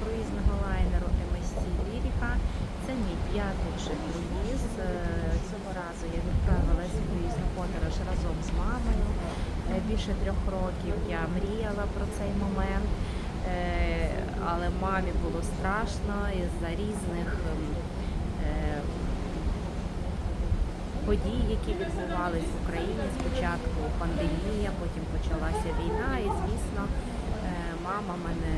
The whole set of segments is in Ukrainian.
круїзного лайнеру MSC Ліріка. Це мій п'ятий вже круїз. Е, Цього разу я відправилась в круїзну подорож разом з мамою. Е, Більше трьох років я мріяла про цей момент, Е, але мамі було страшно із-за різних ем, подій, які відбувались в Україні. Спочатку пандемія, потім почалася війна, і звісно, мама мене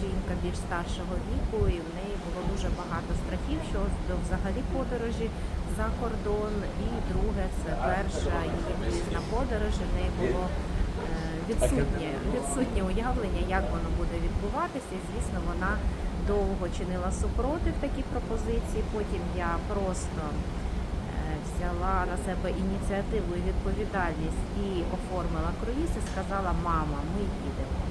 жінка більш старшого віку, і в неї було дуже багато страхів щодо взагалі подорожі за кордон. І друге, це перша її круїзна подорож. В неї було е, відсутнє, відсутнє уявлення, як воно буде відбуватися. І звісно, вона довго чинила супротив такій пропозиції. Потім я просто е, взяла на себе ініціативу і відповідальність і оформила круїз і сказала, мама, ми їдемо.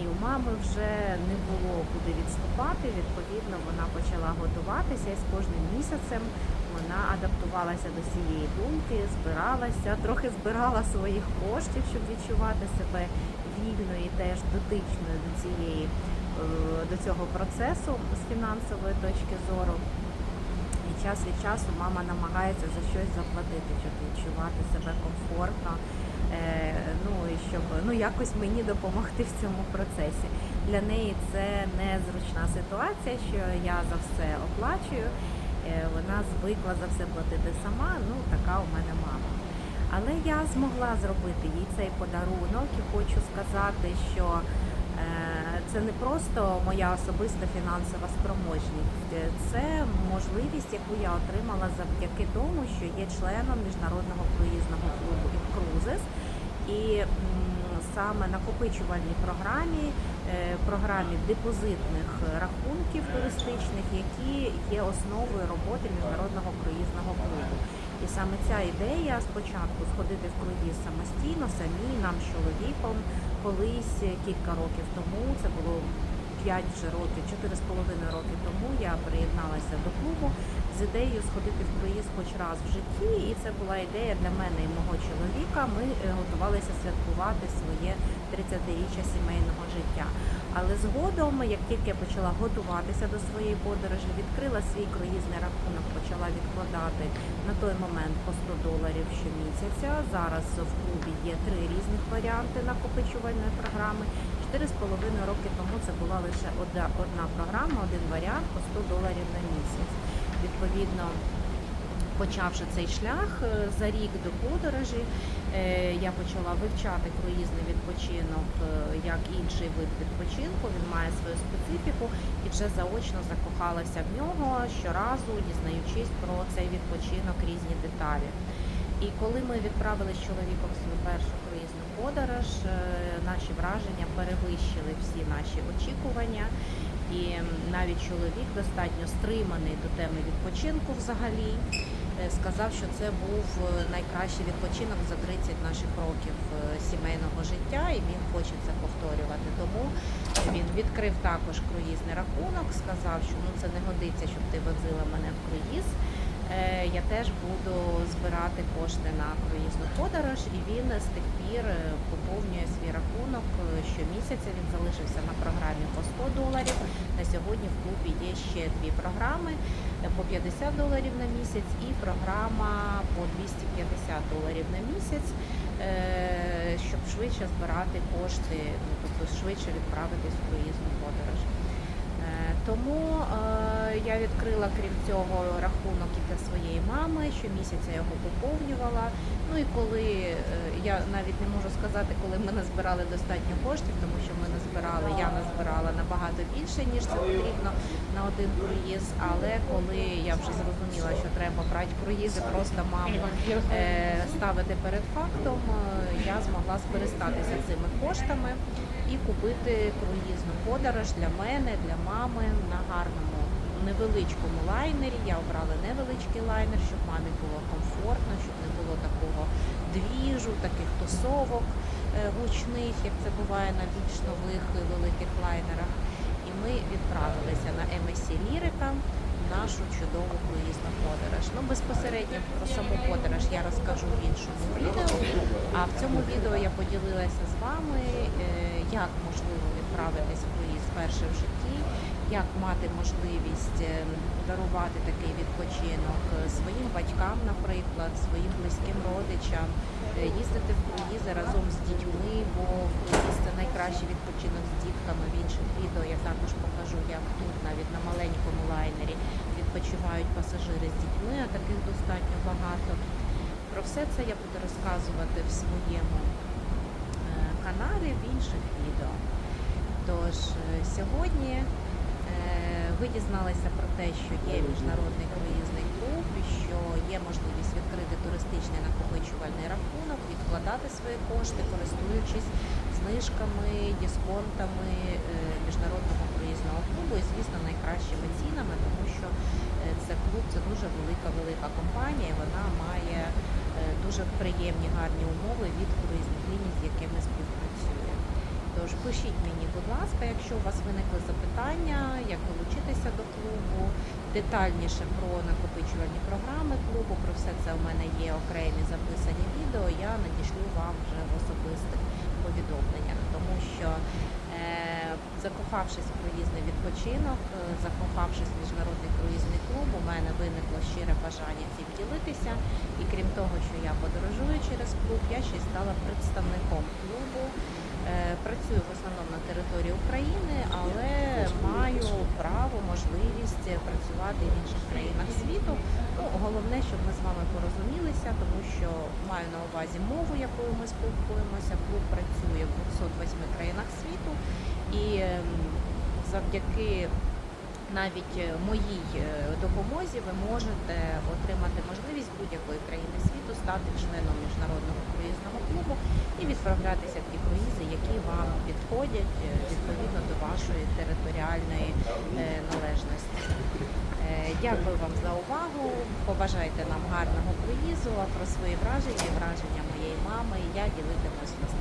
І у мами вже не було куди відступати. Відповідно, вона почала готуватися і з кожним місяцем вона адаптувалася до цієї думки, збиралася, трохи збирала своїх коштів, щоб відчувати себе вільною і теж дотичною до цієї е, до цього процесу з фінансової точки зору. І час від часу мама намагається за щось заплатити, щоб відчувати себе комфортно. Е, ну і щоб ну якось мені допомогти в цьому процесі. Для неї це незручна ситуація, що я за все оплачую. Е, вона звикла за все платити сама. Ну така у мене мама. Але я змогла зробити їй цей подарунок і хочу сказати, що це не просто моя особиста фінансова спроможність, е, це можливість, яку я отримала завдяки тому, що є членом міжнародного круїзного клубу «Інкрузис». І саме накопичувальній програмі, е, програмі депозитних рахунків туристичних, які є основою роботи міжнародного круїзного клубу. І саме ця ідея спочатку сходити в круїз самостійно, самі нам з чоловіком, колись кілька років тому, це було 5 вже років, 4,5 роки тому я приєдналася до клубу з ідеєю сходити в круїз хоч раз в житті, і це була ідея для мене і мого чоловіка. Ми е, готувалися святкувати своє 30-річчя сімейного життя. Але згодом, як тільки я почала готуватися до своєї подорожі, відкрила свій круїзний рахунок, почала відкладати на той момент по 100 доларів щомісяця. Зараз в клубі є три варіанти накопичувальної програми. 4,5 роки тому це була лише одна, одна програма, один варіант по 100 доларів на місяць. Відповідно, почавши цей шлях е, за рік до подорожі, е, я почала вивчати круїзний відпочинок е, як інший вид відпочинку. Він має свою специфіку і вже заочно закохалася в нього щоразу, дізнаючись про цей відпочинок різні деталі. І коли ми відправили з чоловіком свою першу круїзну подорож, е, наші враження перевищили всі наші очікування. І навіть чоловік достатньо стриманий до теми відпочинку взагалі. е, Сказав, що це був е, найкращий відпочинок за 30 наших років сімейного життя, і він хоче це повторювати. Тому він відкрив також круїзний рахунок, сказав, що ну це не годиться, щоб ти возила мене в круїз. Теж буду збирати кошти на круїзну подорож, і він з тих пір е, поповнює свій рахунок е, щомісяця. Він залишився на програмі по 100 доларів. На сьогодні в клубі є ще дві програми по 50 доларів на місяць і програма по 250 доларів на місяць, е, щоб швидше збирати кошти, ну тобто швидше відправитись в круїзну подорож. Тому я відкрила крім цього рахунок і для своєї мами. Щомісяця його поповнювала. Ну і коли е, я навіть не можу сказати, коли ми назбирали достатньо коштів, тому що ми назбирали, я назбирала набагато більше ніж це потрібно на один круїз. Але коли я вже зрозуміла, що треба брати круїзи, просто маму е, ставити перед фактом, е, я змогла скористатися цими коштами і купити круїзну подорож для мене, для мами на гарному невеличкому лайнері. Я обрала невеличкий лайнер, щоб мамі було комфортно, щоб не було такого двіжу, таких тусовок е, гучних, як це буває на більш нових великих лайнерах. І ми відправилися на MSC Лірика нашу чудову круїзну подорож. Ну, безпосередньо про саму подорож я розкажу в іншому відео. А в цьому відео я поділилася з вами, е, як можливо відправитись в круїз вперше в житті, як мати можливість е, дарувати такий відпочинок е, своїм батькам, наприклад, своїм близьким родичам, е, їздити в круїзи разом з дітьми, бо це найкращий відпочинок з дітками. В інших відео я також покажу, як тут навіть на маленькому лайнері відпочивають пасажири з дітьми, а таких достатньо багато. Про все це я буду розказувати в своєму в інших відео. Тож е, сьогодні е, ви дізналися про те, що є міжнародний круїзний клуб, що є можливість відкрити туристичний накопичувальний рахунок, відкладати свої кошти, користуючись знижками, дисконтами е, міжнародного круїзного клубу і, звісно, найкращими цінами, тому що це клуб, це дуже велика велика компанія. і Вона має дуже приємні гарні умови від круїзних ліній, з якими співпрацює. Тож пишіть мені, будь ласка, якщо у вас виникли запитання, як долучитися до клубу, детальніше про накопичувальні програми клубу. Про все це у мене є окремі записані відео. Я надішлю вам вже в особистих повідомленнях, тому що е, закохавшись в круїзний відпочинок, е, закохавшись в міжнародний круїзний клуб, у мене виникло щире бажання цим ділитися. І крім того, що я подорожую через клуб, я ще й стала представником клубу. Е, Працюю в основному на території України, але маю право, можливість працювати в інших країнах світу. Ну, головне, щоб ми з вами порозумілися, тому що маю на увазі мову, якою ми спілкуємося. Клуб працює в 208 країнах світу, і ем, завдяки навіть е, моїй е, допомозі ви можете отримати можливість будь-якої країни світу стати членом міжнародного круїзного клубу і відправлятися в ті круїзи, які вам підходять е, відповідно до вашої територіальної належності. Дякую вам за увагу. Побажайте нам гарного круїзу. А про свої враження враження моєї мами я ділитимусь наступному.